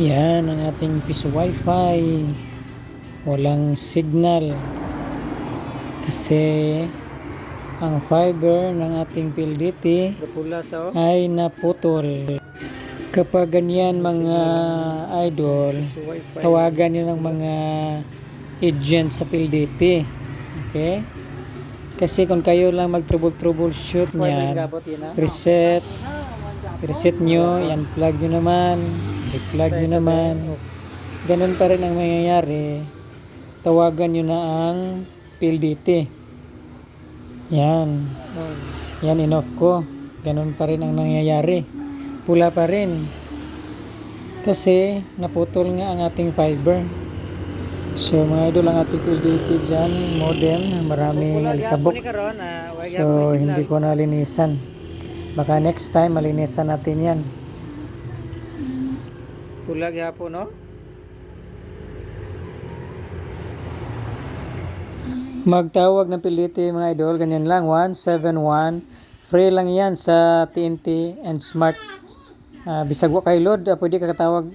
Yan ang ating piso wifi. Walang signal. Kasi ang fiber ng ating PLDT ay naputol. Kapag ganyan mga idol, tawagan nyo ng mga agent sa PLDT. Okay? Kasi kung kayo lang mag-trouble-troubleshoot niyan, reset, reset nyo, yan plug nyo naman, i-plug nyo naman. Ganun pa rin ang mangyayari. Tawagan nyo na ang PLDT. Yan. Yan, in-off ko. Ganun pa rin ang nangyayari. Pula pa rin. Kasi naputol nga ang ating fiber. So mga idol ang ating PLDT dyan, modem, maraming alikabok. ah, So hindi ko nalinisan. Baka next time malinisan natin yan. Pula gyapon no. Magtawag ng PLDT mga idol, ganyan lang, 171. Free lang yan sa TNT and Smart. Ah, bisag wa kay load, ah, pwede ka katawag